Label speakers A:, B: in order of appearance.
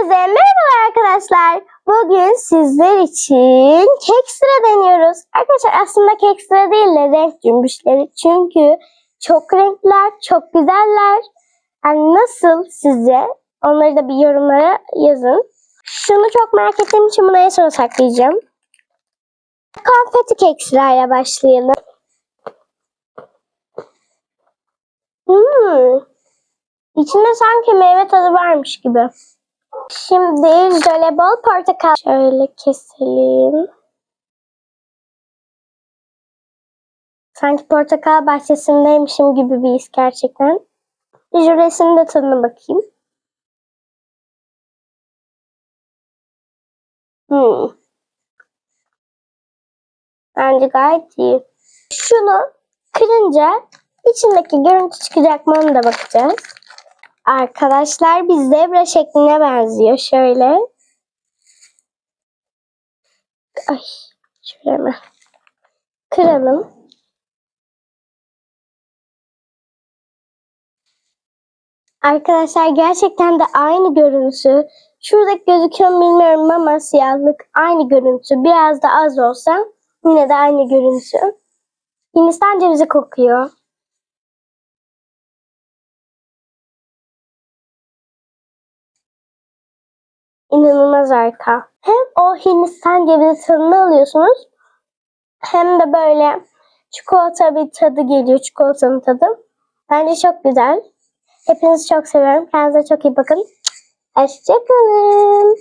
A: Herkese merhaba arkadaşlar. Bugün sizler için kek sıra deniyoruz. Arkadaşlar aslında kek sıra değil de renk cümbüşleri. Çünkü çok renkler, çok güzeller. Yani nasıl size? Onları da bir yorumlara yazın. Şunu çok merak ettiğim için bunu en sona saklayacağım. Konfeti kek sırayla başlayalım. Hmm. İçinde sanki meyve tadı varmış gibi. Şimdi jöle portakal şöyle keselim. Sanki portakal bahçesindeymişim gibi bir his gerçekten. Jöresinin de tadına bakayım. Hmm. Bence gayet iyi. Şunu kırınca içindeki görüntü çıkacak mı ona da bakacağız. Arkadaşlar bir zebra şekline benziyor. Şöyle. Ay. Şöyle. Kıralım. Arkadaşlar gerçekten de aynı görüntü. Şuradaki gözüküyor bilmiyorum ama siyahlık aynı görüntü. Biraz da az olsa yine de aynı görüntü. Hindistan cevizi kokuyor. İnanılmaz harika. Hem o Hindistan cevizi tadını alıyorsunuz hem de böyle çikolata bir tadı geliyor. Çikolatanın tadı. Bence çok güzel. Hepinizi çok seviyorum. Kendinize çok iyi bakın. Hoşçakalın.